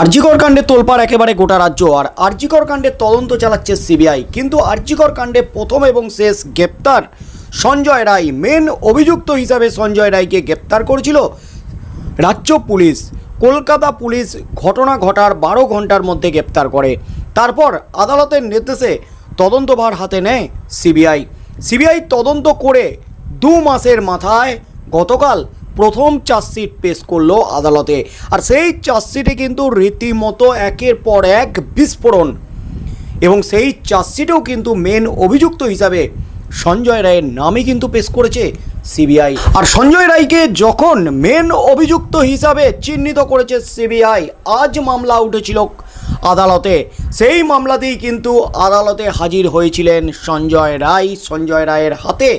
আরজিকর কাণ্ডে তোলপাড় একেবারে গোটা রাজ্য আর আরজিকর কাণ্ডের তদন্ত চালাচ্ছে সিবিআই। কিন্তু আরজিকর কাণ্ডে প্রথম এবং শেষ গ্রেপ্তার সঞ্জয় রায়। মেন অভিযুক্ত হিসাবে সঞ্জয় রায়কে গ্রেপ্তার করেছিল রাজ্য পুলিশ। কলকাতা পুলিশ ঘটনা ঘটার বারো ঘণ্টার মধ্যে গ্রেপ্তার করে। তারপর আদালতের নির্দেশে তদন্তভার হাতে নেয় সিবিআই। সিবিআই তদন্ত করে দু মাসের মাথায় গতকাল প্রথম চার্জশিট পেশ করল আদালতে। আর সেই চার্জশিটে কিন্তু রীতিমতো একের পর এক বিস্ফোরণ। এবং সেই চার্জশিটেও কিন্তু মেন অভিযুক্ত হিসাবে সঞ্জয় রায়ের নামই কিন্তু পেশ করেছে সিবিআই আর সঞ্জয় রায়কে যখন মেন অভিযুক্ত হিসাবে চিহ্নিত করেছে সিবিআই আজ মামলা উঠেছিল আদালতে। সেই মামলাতেই কিন্তু আদালতে হাজির হয়েছিলেন সঞ্জয় রায়। সঞ্জয় রায়ের হাতে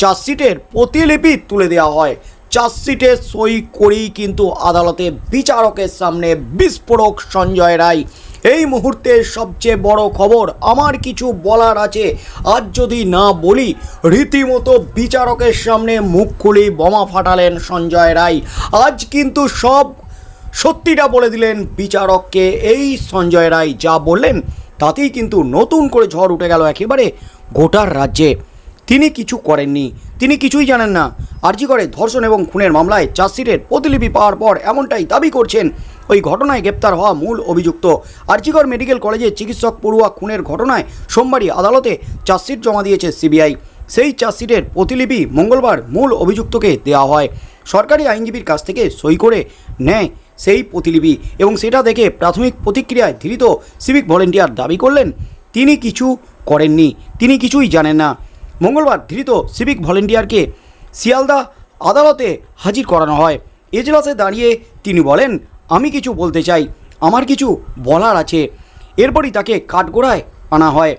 চার্জশিটের প্রতিলিপি তুলে দেওয়া হয়। চার্জশিটে সই করেই কিন্তু আদালতে বিচারকের সামনে বিস্ফোরক সঞ্জয় রায়। এই মুহূর্তে সবচেয়ে বড় খবর আমার কিছু বলার আছে। আজ যদি না বলি, রীতিমতো বিচারকের সামনে মুখ খুলি বোমা ফাটালেন সঞ্জয় রায়। আজ কিন্তু সব সত্যিটা বলে দিলেন বিচারককে। এই সঞ্জয় রায় যা বললেন, তাতেই কিন্তু নতুন করে ঝড় উঠে গেল একেবারে গোটার রাজ্যে। তিনি কিছু করেননি। তিনি কিছুই জানেন না। আর্জি ধর্ষণ এবং খুনের মামলায় চার্জশিটের প্রতিলিপি পাওয়ার পর এমনটাই দাবি করছেন ওই ঘটনায় গ্রেপ্তার হওয়া মূল অভিযুক্ত। আর্জিকর মেডিকেল কলেজে চিকিৎসক পড়ুয়া খুনের ঘটনায় সোমবারই আদালতে চার্জশিট জমা দিয়েছে সিবিআই। সেই চার্জশিটের প্রতিলিপি মঙ্গলবার মূল অভিযুক্তকে দেওয়া হয়। সরকারি আইনজীবীর কাছ থেকে সই করে নেয় সেই প্রতিলিপি এবং সেটা দেখে প্রাথমিক প্রতিক্রিয়ায় ধৃত সিভিক ভলেন্টিয়ার দাবি করলেন, তিনি কিছু করেননি, তিনি কিছুই জানেন না। মঙ্গলবার ধৃত সিভিক ভলেন্টিয়ারকে শিয়ালদা আদালতে হাজির করানো হয়। এজলাসে দাঁড়িয়ে তিনি বলেন, আমি কিছু বলতে চাই। আমার কিছু বলার আছে। এরপরই তাকে কাঠগোড়ায় আনা হয়।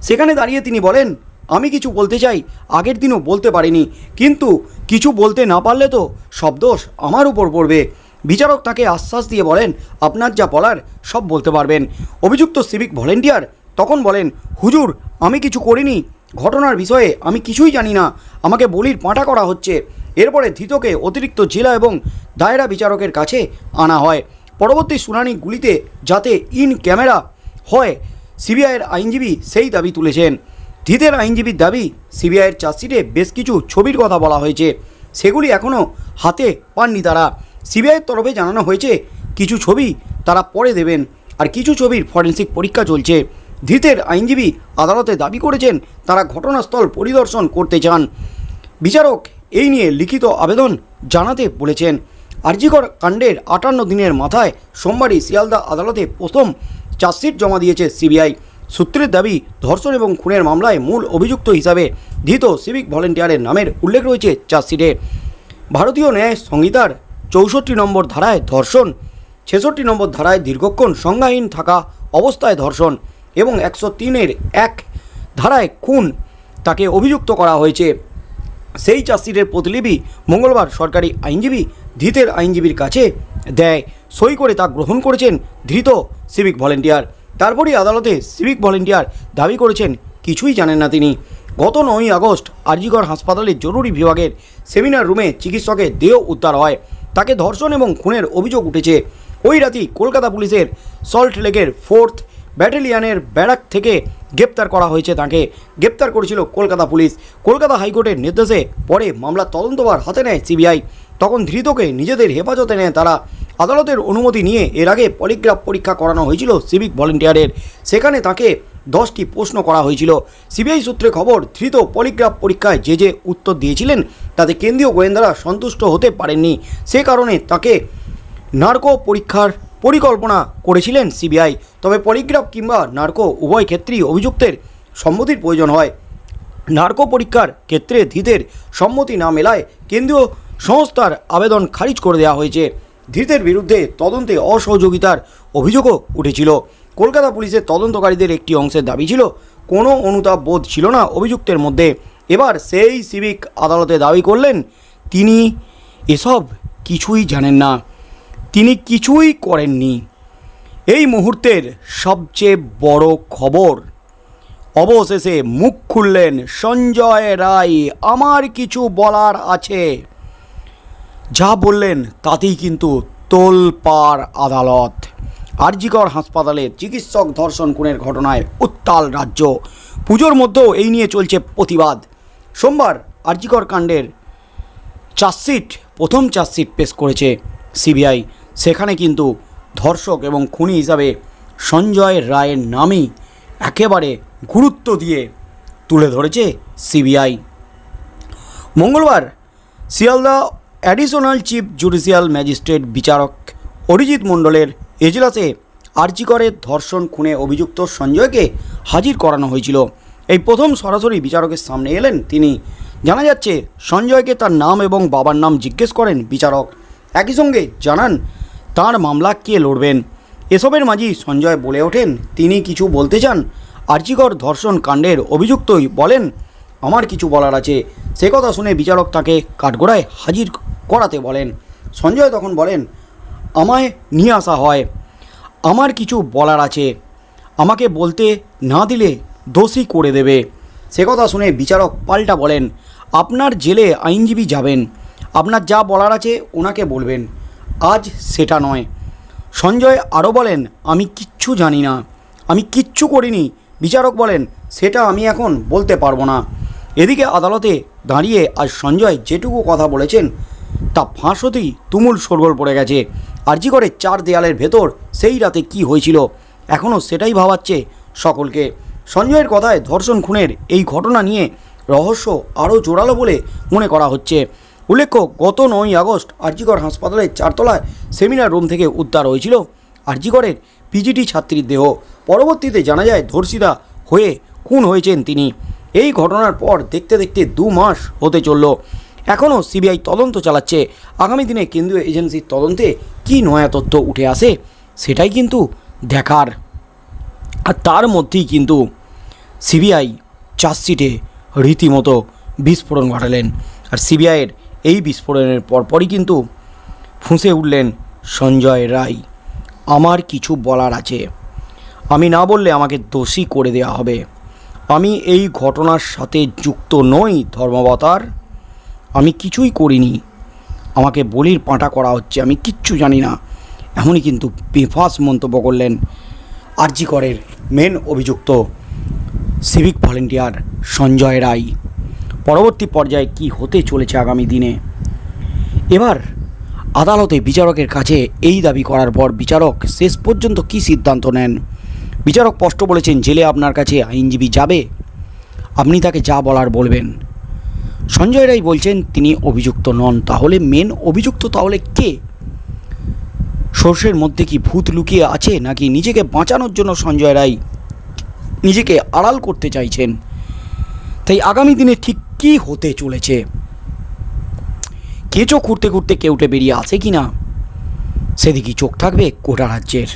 সেখানে দাঁড়িয়ে তিনি বলেন, আমি কিছু বলতে চাই। আগের দিনও বলতে পারিনি। কিন্তু কিছু বলতে না পারলে তো সব দোষ আমার উপর পড়বে। বিচারক তাকে আশ্বাস দিয়ে বলেন, আপনার যা বলার সব বলতে পারবেন। অভিযুক্ত সিভিক ভলেন্টিয়ার তখন বলেন, হুজুর, আমি কিছু করিনি। ঘটনার বিষয়ে আমি কিছুই জানি না। আমাকে বলির পাঁটা করা হচ্ছে। এরপরে ধৃতকে অতিরিক্ত জেলা এবং দায়রা বিচারকের কাছে আনা হয়। পরবর্তী শুনানিগুলিতে যাতে ইন ক্যামেরা হয়, সিবিআইয়ের আইনজীবী সেই দাবি তুলেছেন। ধৃতের আইনজীবীর দাবি, সিবিআইয়ের চার্জশিটে বেশ কিছু ছবির কথা বলা হয়েছে। সেগুলি এখনও হাতে পাননি তারা। সিবিআইয়ের তরফে জানানো হয়েছে, কিছু ছবি তারা পরে দেবেন। আর কিছু ছবির ফরেন্সিক পরীক্ষা চলছে। ধৃতের আইনজীবী আদালতে দাবি করেছেন তারা ঘটনাস্থল পরিদর্শন করতে চান। বিচারক এই নিয়ে লিখিত আবেদন জানাতে বলেছেন। আরজিকর কাণ্ডের আটান্ন দিনের মাথায় সোমবারই শিয়ালদা আদালতে প্রথম চার্জশিট জমা দিয়েছে সিবিআই। সূত্রের দাবি, ধর্ষণ এবং খুনের মামলায় মূল অভিযুক্ত হিসাবে ধৃত সিভিক ভলেন্টিয়ারের নামের উল্লেখ রয়েছে চার্জশিটে। ভারতীয় ন্যায় সংহিতার চৌষট্টি নম্বর ধারায় ধর্ষণ, ছেষট্টি নম্বর ধারায় দীর্ঘক্ষণ সংজ্ঞাহীন থাকা অবস্থায় ধর্ষণ এবং একশো তিনের এক ধারায় খুন তাকে অভিযুক্ত করা হয়েছে। সেই চার্জশিটের প্রতিলিপি মঙ্গলবার সরকারি আইনজীবী ধৃতের আইনজীবীর কাছে দেয়। সই করে তা গ্রহণ করেছেন ধৃত সিভিক ভলেন্টিয়ার। তারপরই আদালতে সিভিক ভলেন্টিয়ার দাবি করেছেন, কিছুই জানেন না তিনি। গত নয়ই আগস্ট আরজিগড় হাসপাতালের জরুরি বিভাগের সেমিনার রুমে চিকিৎসকের দেহ উদ্ধার হয়। তাকে ধর্ষণ এবং খুনের অভিযোগ উঠেছে। ওই রাতেই কলকাতা পুলিশের সল্ট লেকের ফোর্থ ব্যাটালিয়ানের ব্যারাক থেকে গ্রেপ্তার করা হয়েছে তাকে। গ্রেপ্তার করেছিল কলকাতা পুলিশ। কলকাতা হাইকোর্টের নির্দেশে পরে মামলা তদন্তবার হাতে নেয় সিবিআই। তখন ধৃতকে নিজেদের হেফাজতে নেয় তারা। আদালতের অনুমতি নিয়ে এর আগে পলিগ্রাফ পরীক্ষা করানো হয়েছিল সিভিক ভলেন্টিয়ারের। সেখানে তাকে দশটি প্রশ্ন করা হয়েছিল। সিবিআই সূত্রে খবর, ধৃত পলিগ্রাফ পরীক্ষায় যে যে উত্তর দিয়েছিলেন, তাতে কেন্দ্রীয় গোয়েন্দারা সন্তুষ্ট হতে পারেননি। সে কারণে তাকে নার্কো পরীক্ষার পরিকল্পনা করেছিলেন সিবিআই। তবে পলিগ্রাফ কিংবা নার্কো উভয় ক্ষেত্রেই অভিযুক্তের সম্মতির প্রয়োজন হয়। নার্কো পরীক্ষার ক্ষেত্রে ধৃতের সম্মতি না মেলায় কেন্দ্রীয় সংস্থার আবেদন খারিজ করে দেওয়া হয়েছে। ধৃতের বিরুদ্ধে তদন্তে অসহযোগিতার অভিযোগও উঠেছিল। কলকাতা পুলিশের তদন্তকারীদের একটি অংশের দাবি ছিল, কোনো অনুতাপ বোধ ছিল না অভিযুক্তের মধ্যে। এবার সেই সিভিক আদালতে দাবি করলেন, তিনি এসব কিছুই জানেন না। তিনি কিছুই করেননি। এই মুহূর্তের সবচেয়ে বড় খবর, অবশেষে মুখ খুললেন সঞ্জয় রায়, আমার কিছু বলার আছে। যা বললেন তাতেই কিন্তু তোলপাড় আদালত। আরজিকর হাসপাতালে চিকিৎসক ধর্ষণ খুনের ঘটনায় উত্তাল রাজ্য। পুজোর মধ্যেও এই নিয়ে চলছে প্রতিবাদ। সোমবার আরজিকর কাণ্ডের চার্জশিট, প্রথম চার্জশিট পেশ করেছে সিবিআই। সেখানে কিন্তু ধর্ষক এবং খুনি হিসাবে সঞ্জয় রায়ের নামই একেবারে গুরুত্ব দিয়ে তুলে ধরেছে সিবিআই। মঙ্গলবার Sealdah additional chief judicial magistrate বিচারক অরিজিৎ মণ্ডলের এজলাসে আর্জিকরের ধর্ষণ খুনে অভিযুক্ত সঞ্জয়কে হাজির করানো হয়েছিল। এই প্রথম সরাসরি বিচারকের সামনে এলেন তিনি। জানা যাচ্ছে, সঞ্জয়কে তার নাম এবং বাবার নাম জিজ্ঞেস করেন বিচারক। একই সঙ্গে জানান তার মামলা কে লড়বেন? এসবের মাঝেই সঞ্জয় বলে ওঠেন, তিনি কিছু বলতে চান? আর্জিকর ধর্ষণ কাণ্ডের অভিযুক্তই বলেন, আমার কিছু বলার আছে। সে কথা শুনে বিচারক তাকে কাঠগোড়ায় হাজির করাতে বলেন। সঞ্জয় তখন বলেন, আমায় নিয়ে আসা হয়। আমার কিছু বলার আছে। আমাকে বলতে না দিলে দোষী করে দেবে। সে কথা শুনে বিচারক পাল্টা বলেন, আপনার জেলে আইনজীবী যাবেন। আপনার যা বলার আছে ওনাকে বলবেন। আজ সেটা নয়। সঞ্জয় আরও বলেন, আমি কিচ্ছু জানি না। আমি কিচ্ছু করিনি। বিচারক বলেন, সেটা আমি এখন বলতে পারব না। এদিকে আদালতে দাঁড়িয়ে আজ সঞ্জয় যেটুকু কথা বলেছেন, তা ফাঁস হতেই তুমুল শোরগোল পড়ে গেছে। আরজি করে চার দেয়ালের ভেতর সেই রাতে কি হয়েছিল এখনও সেটাই ভাবাচ্ছে সকলকে। সঞ্জয়ের কথায় ধর্ষণ খুনের এই ঘটনা নিয়ে রহস্য আরও জোরালো বলে মনে করা হচ্ছে। উল্লেখ্য, গত নয় আগস্ট আরজিকর হাসপাতালের চারতলায় সেমিনার রুম থেকে উদ্ধার হয়েছিল আরজিকরের পিজিটি ছাত্রীর দেহ। পরবর্তীতে জানা যায়, ধর্ষিতা হয়ে খুন হয়েছেন তিনি। এই ঘটনার পর দেখতে দেখতে দু মাস হতে চলল। এখনও সিবিআই তদন্ত চালাচ্ছে। আগামী দিনে কেন্দ্রীয় এজেন্সির তদন্তে কী নয়া তথ্য উঠে আসে, সেটাই কিন্তু দেখার। আর তার মধ্যেই কিন্তু সিবিআই চার্জশিটে রীতিমতো বিস্ফোরণ ঘটালেন। আর সিবিআইয়ের এই বিস্ফোরণের পরপরই কিন্তু ফুঁসে উঠলেন সঞ্জয় রায়। আমার কিছু বলার আছে। আমি না বললে আমাকে দোষী করে দেওয়া হবে। আমি এই ঘটনার সাথে যুক্ত নই, ধর্মাবতার। আমি কিছুই করিনি। আমাকে বলির পাঁটা করা হচ্ছে, আমি কিচ্ছু জানি না। এমনই কিন্তু বেফাস মন্তব্য করলেন আরজি করের মেন অভিযুক্ত সিভিক ভলেন্টিয়ার সঞ্জয় রায়। পরবর্তী পর্যায়ে কি হতে চলেছে আগামী দিনে? এবার আদালতে বিচারকের কাছে এই দাবি করার পর বিচারক শেষ পর্যন্ত কি সিদ্ধান্ত নেন? বিচারক স্পষ্ট বলেছেন, জেলে আপনার কাছে আইনজীবী যাবে। আপনি তাকে যা বলার বলবেন। সঞ্জয় রায় বলছেন, তিনি অভিযুক্ত নন। তাহলে মেন অভিযুক্ত তাহলে কে? সর্ষের মধ্যে কি ভূত লুকিয়ে আছে নাকি নিজেকে বাঁচানোর জন্য সঞ্জয় রায় নিজেকে আড়াল করতে চাইছেন? তাই আগামী দিনে ঠিক কী হতে চলেছে? কেঁচো খুঁড়তে খুঁড়তে কেউটে বেরিয়ে আছে কি না সেদিকেই চোখ থাকবে কোটা রাজ্যের।